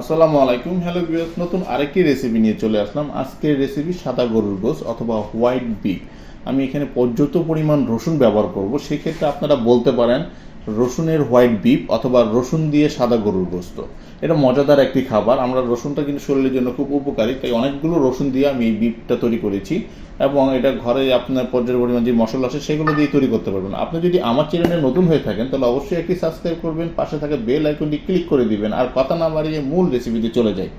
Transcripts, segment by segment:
আসসালামু আলাইকুম। Hello viewers নতুন আরেকটি রেসিপি নিয়ে চলে আসলাম। আজকের রেসিপি সাদা গরুর গোস অথবা হোয়াইট বিফ আমি এখানে পর্যাপ্ত পরিমাণ রসুন ব্যবহার করব। সেক্ষেত্রে আপনারা বলতে পারেন রসুনের হোয়াইট বিপ অথবা রসুন দিয়ে সাদা গরুর গোস্ত এটা মজাদার একটি খাবার। আমরা রসুনটা কিন্তু শরীরের জন্য খুব উপকারী, তাই অনেকগুলো রসুন দিয়ে আমি এই বিপটা তৈরি করেছি এবং এটা ঘরে আপনার পর্যায়ের পরিমাণ যে মশলা আছে সেগুলো দিয়ে তৈরি করতে পারবেন। আপনি যদি আমার চ্যানেলে নতুন হয়ে থাকেন, তাহলে অবশ্যই একটি সাবস্ক্রাইব করবেন, পাশে থাকা বেল আইকনটি ক্লিক করে দিবেন, আর কথা না বাড়িয়ে মূল রেসিপিতে চলে যাই।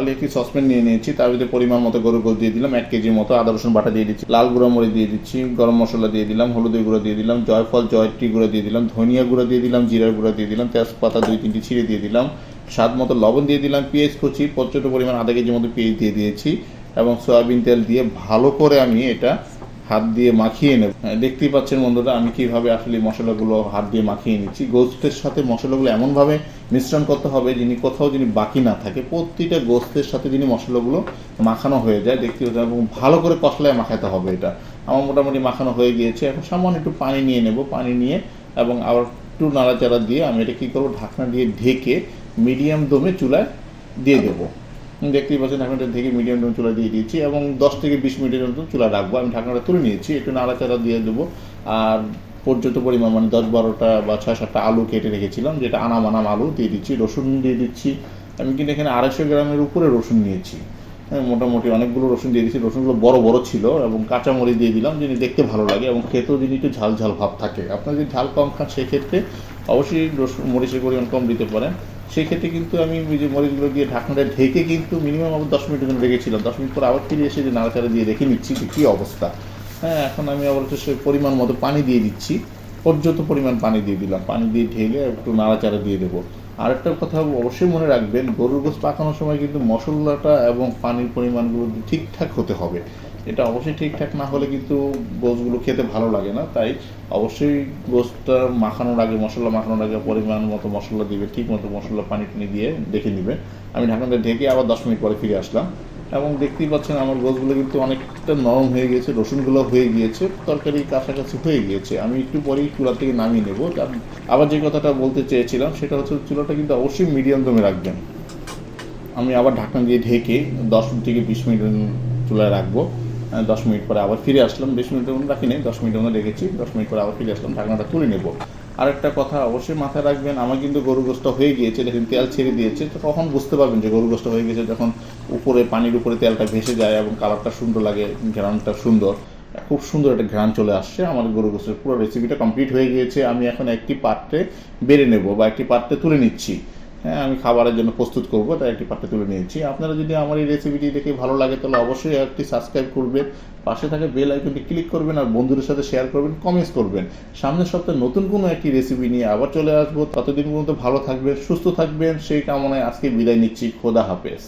খালি একটি সসপ্যান নিয়ে নিয়েছি, তার ভিতরে পরিমাণ মতো গরুর গোল দিয়ে দিলাম, এক কেজির মতো আদা, রসুন বাটা দিয়ে দিচ্ছি, লাল গুঁড়ো মরিচ দিয়ে দিচ্ছি, গরম মশলা দিয়ে দিলাম, হলুদের গুঁড়ো দিয়ে দিলাম, জয়ফল, জয়ত্রী গুঁড়ো দিয়ে দিলাম, ধনিয়া গুঁড়ো দিয়ে দিলাম, জিরার গুঁড়ো দিয়ে দিলাম, তেজপাতা দুই তিনটি ছিঁড়ে দিয়ে দিলাম, স্বাদ মতো লবণ দিয়ে দিলাম, পেঁয়াজ, কুচি পর্যাপ্ত পরিমাণ আধা কেজির মতো পেঁয়াজ দিয়ে দিয়েছি এবং সয়াবিন তেল দিয়ে ভালো করে আমি এটা হাত দিয়ে মাখিয়ে নেব। হ্যাঁ, দেখতেই পাচ্ছেন বন্ধুরা আমি কীভাবে আসলে মশলাগুলো হাত দিয়ে মাখিয়ে নিচ্ছি। গোস্তের সাথে মশলাগুলো এমনভাবে মিশ্রণ করতে হবে যিনি কোথাও যিনি বাকি না থাকে প্রতিটা গোস্তের সাথে যিনি মশলাগুলো মাখানো হয়ে যায় দেখতে পাচ্ছেন এবং ভালো করে কষলায় মাখাতে হবে এটা। আমার মোটামুটি মাখানো হয়ে গিয়েছে এখন সামান্য একটু পানি নিয়ে নেব পানি নিয়ে এবং আবার একটু নাড়াচাড়া দিয়ে আমি এটা কী করব ঢাকনা দিয়ে ঢেকে মিডিয়াম দমে চুলায় দিয়ে দেবো। দেখতেই পাচ্ছেন ঢাকনাটা ঢেকে মিডিয়াম দমে চুলা দিয়ে দিয়েছি এবং দশ থেকে বিশ মিনিটের মতো চুলা রাখব। আমি ঢাকনাটা তুলে নিয়েছি, একটু নাড়াচাড়া দিয়ে দেবো। আর পর্যাপ্ত পরিমাণ মানে দশ বারোটা বা ছয় সাতটা আলু কেটে রেখেছিলাম, যেটা আনাম আনাম আলু দিয়ে দিচ্ছি, রসুন দিয়ে দিচ্ছি। আমি কিন্তু এখানে আড়াইশো গ্রামের উপরে রসুন নিয়েছি। হ্যাঁ মোটামুটি অনেকগুলো রসুন দিয়ে দিচ্ছি রসুনগুলো বড় বড় ছিল এবং কাঁচামরিচ দিয়ে দিলাম, যিনি দেখতে ভালো লাগে এবং খেতেও যিনি একটু ঝাল ঝাল ভাব থাকে। আপনার যদি ঝাল কম খান, সেক্ষেত্রে অবশ্যই রসুন মরিচের পরিমাণ কম দিতে পারেন। সেক্ষেত্রে কিন্তু আমি যে মরিচগুলো দিয়ে ঢাকনাটা ঢেকে কিন্তু মিনিমাম আবার দশ মিনিটের জন্য রেখেছিলাম। দশ মিনিট পর আবার ফিরে এসে যে নাড়াচাড়া দিয়ে দেখে নিচ্ছি, যে কী অবস্থা? হ্যাঁ এখন আমি আবার হচ্ছে সে পরিমাণ মতো পানি দিয়ে দিচ্ছি। পর্যাপ্ত পরিমাণ পানি দিয়ে দিলাম। পানি দিয়ে ঢেলে একটু নাড়াচাড়া দিয়ে দেবো। আরেকটা কথা অবশ্যই মনে রাখবেন, গরুর গোস পাকানোর সময় কিন্তু মশলাটা এবং পানির পরিমাণগুলো ঠিকঠাক হতে হবে। এটা অবশ্যই ঠিকঠাক না হলে কিন্তু গোসগুলো খেতে ভালো লাগে না, তাই অবশ্যই গোসটা মাখানোর আগে, মশলা মাখানোর আগে পরিমাণ মতো মশলা দিবে, ঠিক মতো মশলা পানি টানি দিয়ে দেখে নিবে। আমি ঢাকনাটা ঢেকে আবার দশ মিনিট পরে ফিরে আসলাম এবং দেখতেই পাচ্ছেন আমার গোসগুলো কিন্তু অনেকটা নরম হয়ে গিয়েছে, রসুনগুলো হয়ে গিয়েছে তরকারি কাছাকাছি হয়ে গিয়েছে। আমি একটু পরেই চুলা থেকে নামিয়ে নেব আবার যে কথাটা বলতে চেয়েছিলাম সেটা হচ্ছে চুলাটা কিন্তু অবশ্যই মিডিয়াম দমে রাখবেন। আমি আবার ঢাকনা দিয়ে ঢেকে দশ থেকে বিশ মিনিট চুলায় রাখব। দশ মিনিট পরে আবার ফিরে আসলাম। বিশ মিনিটের মতো রাখিনি দশ মিনিটের মতো রেখেছি দশ মিনিট পরে আবার ফিরে আসলাম, ঢাকনাটা তুলে নেব। আরেকটা কথা অবশ্যই মাথায় রাখবেন, আমার কিন্তু গরু গোস্ত হয়ে গিয়েছে দেখেন তেল ছেড়ে দিয়েছে। তো কখন বুঝতে পারবেন যে গরু গোস্ত হয়ে গেছে যখন উপরে, পানির উপরে তেলটা ভেসে যায় এবং কালারটা সুন্দর লাগে, ঘ্রাণটা সুন্দর। খুব সুন্দর একটা ঘ্রাণ চলে আসছে। আমার গরু গোস্তের পুরো রেসিপিটা কমপ্লিট হয়ে গিয়েছে। আমি এখন একটি পাত্রে বেড়ে নেব বা একটি পাত্রে তুলে নিচ্ছি। হ্যাঁ আমি খাবারের জন্য প্রস্তুত করব, তাই একটি পাত্রে তুলে নিয়েছি। আপনারা যদি আমার এই রেসিপিটি দেখে ভালো লাগে, তাহলে অবশ্যই একটি সাবস্ক্রাইব করবেন, পাশে থাকে বেল আইকনটি ক্লিক করবেন আর বন্ধুদের সাথে শেয়ার করবেন কমেন্টস করবেন। সামনের সপ্তাহে নতুন কোনো একটি রেসিপি নিয়ে আবার চলে আসব। ততদিন পর্যন্ত ভালো থাকবেন, সুস্থ থাকবেন। সেই কামনায় আজকে বিদায় নিচ্ছি। খোদা হাফেজ।